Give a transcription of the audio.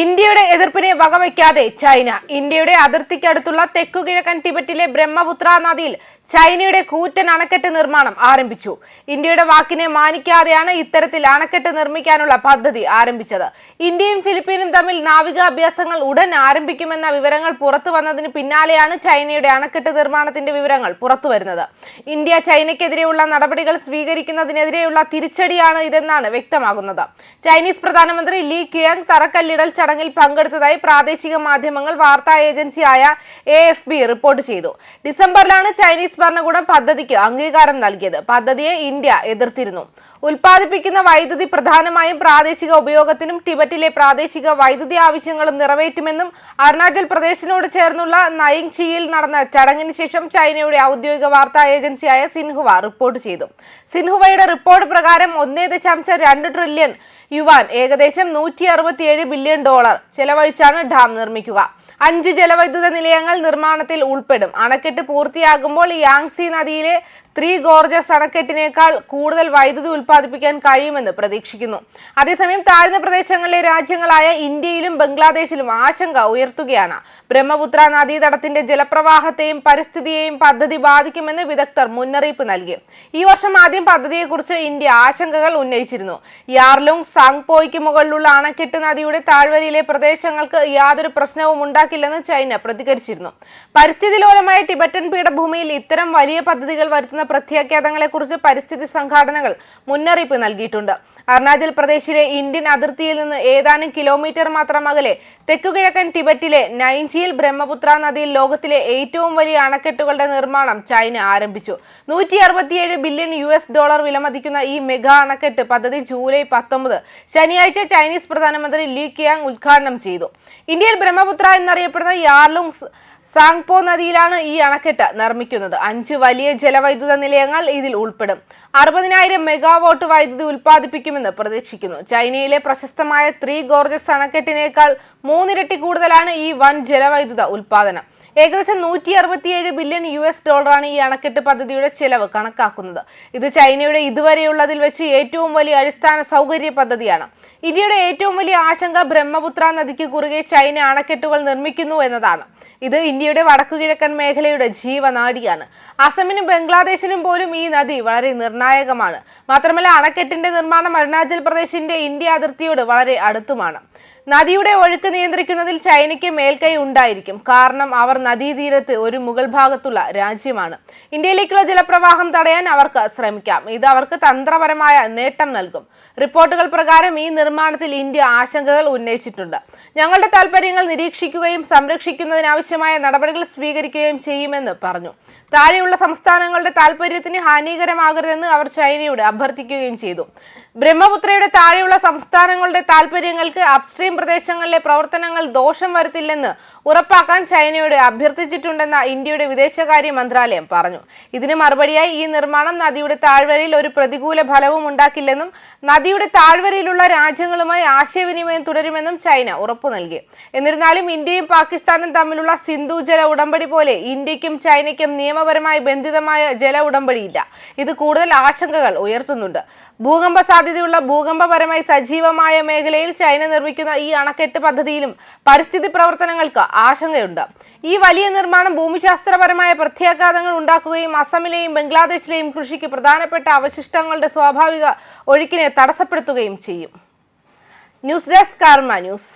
ഇന്ത്യയുടെ എതിർപ്പിനെ വകവയ്ക്കാതെ ചൈന ഇന്ത്യയുടെ അതിർത്തിക്കടുത്തുള്ള തെക്കുകിഴക്കൻ ടിബറ്റിലെ ബ്രഹ്മപുത്ര നദിയിൽ ചൈനയുടെ കൂറ്റൻ അണക്കെട്ട് നിർമ്മാണം ആരംഭിച്ചു. ഇന്ത്യയുടെ വാക്കിനെ മാനിക്കാതെയാണ് ഇത്തരത്തിൽ അണക്കെട്ട് നിർമ്മിക്കാനുള്ള പദ്ധതി ആരംഭിച്ചത്. ഇന്ത്യയും ഫിലിപ്പീനും തമ്മിൽ നാവികാഭ്യാസങ്ങൾ ഉടൻ ആരംഭിക്കുമെന്ന വിവരങ്ങൾ പുറത്തു വന്നതിന് പിന്നാലെയാണ് ചൈനയുടെ അണക്കെട്ട് നിർമ്മാണത്തിന്റെ വിവരങ്ങൾ പുറത്തുവരുന്നത് ഇന്ത്യ ചൈനയ്ക്കെതിരെയുള്ള നടപടികൾ സ്വീകരിക്കുന്നതിനെതിരെയുള്ള തിരിച്ചടിയാണ് ഇതെന്നാണ് വ്യക്തമാകുന്നത്. ചൈനീസ് പ്രധാനമന്ത്രി ലീ കിയങ് തറക്കല്ലിടൽ ചടങ്ങിൽ പങ്കെടുത്തതായി പ്രാദേശിക മാധ്യമങ്ങൾ വാർത്താ ഏജൻസിയായ എ എഫ് ബി റിപ്പോർട്ട് ചെയ്തു. ഡിസംബറിലാണ് ചൈനീസ് ഭരണകൂടം പദ്ധതിക്ക് അംഗീകാരം നൽകിയത്. പദ്ധതിയെ ഇന്ത്യ എതിർത്തിരുന്നു. ഉൽപ്പാദിപ്പിക്കുന്ന വൈദ്യുതി പ്രധാനമായും പ്രാദേശിക ഉപയോഗത്തിനും ടിബറ്റിലെ പ്രാദേശിക വൈദ്യുതി ആവശ്യങ്ങളും നിറവേറ്റുമെന്നും അരുണാചൽ പ്രദേശിനോട് ചേർന്നുള്ള നയിങ്ചിയിൽ നടന്ന ചടങ്ങിന് ശേഷം ചൈനയുടെ ഔദ്യോഗിക വാർത്താ ഏജൻസിയായ സിൻഹുവ റിപ്പോർട്ട് ചെയ്തു. സിൻഹുവയുടെ റിപ്പോർട്ട് പ്രകാരം ഒന്നേ ദശാംശം രണ്ട് ട്രില്യൺ യുവാൻ ഏകദേശം നൂറ്റി ബില്യൺ ഡോളർ ചെലവഴിച്ചാണ് ഡാം നിർമ്മിക്കുക. അഞ്ച് ജലവൈദ്യുത നിലയങ്ങൾ നിർമ്മാണത്തിൽ ഉൾപ്പെടും. അണക്കെട്ട് പൂർത്തിയാകുമ്പോൾ യാങ്സി നദിയിലെ ത്രീ ഗോർജസ് അണക്കെട്ടിനേക്കാൾ കൂടുതൽ വൈദ്യുതി ഉൽപ്പാദിപ്പിക്കാൻ കഴിയുമെന്ന് പ്രതീക്ഷിക്കുന്നു. അതേസമയം താഴ്ന്ന പ്രദേശങ്ങളിലെ രാജ്യങ്ങളായ ഇന്ത്യയിലും ബംഗ്ലാദേശിലും ആശങ്ക ഉയർത്തുകയാണ്. ബ്രഹ്മപുത്ര നദീതടത്തിന്റെ ജലപ്രവാഹത്തെയും പരിസ്ഥിതിയെയും പദ്ധതി ബാധിക്കുമെന്ന് വിദഗ്ധർ മുന്നറിയിപ്പ് നൽകി. ഈ വർഷം ആദ്യം പദ്ധതിയെക്കുറിച്ച് ഇന്ത്യ ആശങ്കകൾ ഉന്നയിച്ചിരുന്നു. യാർലുങ് സാങ്പോയ്ക്ക് മുകളിലുള്ള അണക്കെട്ട് നദിയുടെ താഴ്വരയിലെ പ്രദേശങ്ങൾക്ക് യാതൊരു പ്രശ്നവും ഉണ്ടാക്കില്ലെന്ന് ചൈന പ്രതികരിച്ചിരുന്നു. പരിസ്ഥിതി ലോലമായ ടിബറ്റൻ പീഠഭൂമിയിൽ ഇത്തരം വലിയ പദ്ധതികൾ വരുത്തുന്ന പ്രത്യാഘാതങ്ങളെക്കുറിച്ച് പരിസ്ഥിതി സംഘടനകൾ മുന്നറിയിപ്പ് നൽകിയിട്ടുണ്ട്. അരുണാചൽ പ്രദേശിലെ ഇന്ത്യൻ അതിർത്തിയിൽ നിന്ന് ഏതാനും കിലോമീറ്റർ മാത്രം അകലെ തെക്കുകിഴക്കൻ ടിബറ്റിലെ നൈൻജിയിൽ ബ്രഹ്മപുത്ര നദിയിൽ ലോകത്തിലെ ഏറ്റവും വലിയ അണക്കെട്ടുകളുടെ നിർമ്മാണം ചൈന ആരംഭിച്ചു. നൂറ്റി അറുപത്തിയേഴ് ബില്യൺ യു എസ് ഡോളർ വിലമതിക്കുന്ന ഈ മെഗാ അണക്കെട്ട് പദ്ധതി ജൂലൈ പത്തൊമ്പത് ശനിയാഴ്ച ചൈനീസ് പ്രധാനമന്ത്രി ലീ കിയാങ് ഉദ്ഘാടനം ചെയ്തു. ഇന്ത്യയിൽ ബ്രഹ്മപുത്ര എന്നറിയപ്പെടുന്ന യാർലുങ് സാങ്പോ നദിയിലാണ് ഈ അണക്കെട്ട് നിർമ്മിക്കുന്നത്. അഞ്ച് വലിയ ജലവൈദ്യുത നിലയങ്ങൾ ഇതിൽ ഉൾപ്പെടും. അറുപതിനായിരം മെഗാവാട്ട് വൈദ്യുതി ഉൽപ്പാദിപ്പിക്കുമെന്ന് പ്രതീക്ഷിക്കുന്നു. ചൈനയിലെ പ്രശസ്തമായ ത്രീ ഗോർജസ് അണക്കെട്ടിനേക്കാൾ മൂന്നിരട്ടി കൂടുതലാണ് ഈ വൻ ജലവൈദ്യുത ഉൽപ്പാദനം. ഏകദേശം നൂറ്റി അറുപത്തിയേഴ് ബില്യൺ യു എസ് ഡോളറാണ് ഈ അണക്കെട്ട് പദ്ധതിയുടെ ചെലവ് കണക്കാക്കുന്നത്. ഇത് ചൈനയുടെ ഇതുവരെയുള്ളതിൽ വെച്ച് ഏറ്റവും വലിയ അടിസ്ഥാന സൗകര്യ പദ്ധതിയാണ്. ഇന്ത്യയുടെ ഏറ്റവും വലിയ ആശങ്ക ബ്രഹ്മപുത്ര നദിക്ക് കുറുകെ ചൈന അണക്കെട്ടുകൾ നിർമ്മിക്കുന്നു എന്നതാണ്. ഇത് ഇന്ത്യയുടെ വടക്കു കിഴക്കൻ മേഖലയുടെ ജീവനാടിയാണ് അസമിനും ബംഗ്ലാദേശിനും പോലും ഈ നദി വളരെ നിർണായകമാണ്. മാത്രമല്ല അണക്കെട്ടിന്റെ നിർമ്മാണം അരുണാചൽ പ്രദേശിന്റെ ഇന്ത്യ അതിർത്തിയോട് വളരെ അടുത്തുമാണ്. നദിയുടെ ഒഴുക്ക് നിയന്ത്രിക്കുന്നതിൽ ചൈനയ്ക്ക് മേൽക്കൈ ഉണ്ടായിരിക്കും. കാരണം അവർ നദീതീരത്ത് ഒരു മുഗൾ ഭാഗത്തുള്ള രാജ്യമാണ്. ഇന്ത്യയിലേക്കുള്ള ജലപ്രവാഹം തടയാൻ അവർക്ക് ശ്രമിക്കാം. ഇത് അവർക്ക് തന്ത്രപരമായ നേട്ടം നൽകും. റിപ്പോർട്ടുകൾ പ്രകാരം ഈ നിർമ്മാണത്തിൽ ഇന്ത്യ ആശങ്കകൾ ഉന്നയിച്ചിട്ടുണ്ട്. ഞങ്ങളുടെ താൽപ്പര്യങ്ങൾ നിരീക്ഷിക്കുകയും സംരക്ഷിക്കുന്നതിനാവശ്യമായ നടപടികൾ സ്വീകരിക്കുകയും ചെയ്യുമെന്ന് പറഞ്ഞു. താഴെയുള്ള സംസ്ഥാനങ്ങളുടെ താല്പര്യത്തിന് ഹാനികരമാകരുതെന്ന് അവർ ചൈനയോട് അഭ്യർത്ഥിക്കുകയും ചെയ്തു. ബ്രഹ്മപുത്രയുടെ താഴെയുള്ള സംസ്ഥാനങ്ങളുടെ താല്പര്യങ്ങൾക്ക് അപ്സ്ട്രീം പ്രദേശങ്ങളിലെ പ്രവർത്തനങ്ങൾ ദോഷം വരുത്തില്ലെന്ന് ഉറപ്പാക്കാൻ ചൈനയോട് അഭ്യർത്ഥിച്ചിട്ടുണ്ടെന്ന ഇന്ത്യയുടെ വിദേശകാര്യ മന്ത്രാലയം പറഞ്ഞു. ഇതിന് മറുപടിയായി ഈ നിർമ്മാണം നദിയുടെ താഴ്വരയിൽ ഒരു പ്രതികൂല ഫലവും ഉണ്ടാക്കില്ലെന്നും നദിയുടെ താഴ്വരയിലുള്ള രാജ്യങ്ങളുമായി ആശയവിനിമയം തുടരുമെന്നും ചൈന ഉറപ്പു നൽകി. എന്നിരുന്നാലും ഇന്ത്യയും പാകിസ്ഥാനും തമ്മിലുള്ള സിന്ധു ജല ഉടമ്പടി പോലെ ഇന്ത്യക്കും ചൈനയ്ക്കും നിയമപരമായി ബന്ധിതമായ ജല ഉടമ്പടിയില്ല. ഇത് കൂടുതൽ ആശങ്കകൾ ഉയർത്തുന്നുണ്ട്. ഭൂകമ്പ സാധ്യതയുള്ള ഭൂകമ്പപരമായി സജീവമായ മേഖലയിൽ ചൈന നിർമ്മിക്കുന്ന ഈ അണക്കെട്ട് പദ്ധതിയിലും പരിസ്ഥിതി പ്രവർത്തനങ്ങൾക്ക് ആശങ്കയുണ്ട്. ഈ വലിയ നിർമ്മാണം ഭൂമിശാസ്ത്രപരമായ പ്രത്യാഘാതങ്ങൾ ഉണ്ടാക്കുകയും അസമിലെയും ബംഗ്ലാദേശിലെയും കൃഷിക്ക് പ്രധാനപ്പെട്ട അവശിഷ്ടങ്ങളുടെ സ്വാഭാവിക ഒഴുക്കിനെ തടസ്സപ്പെടുത്തുകയും ചെയ്യും. News desk Karma news.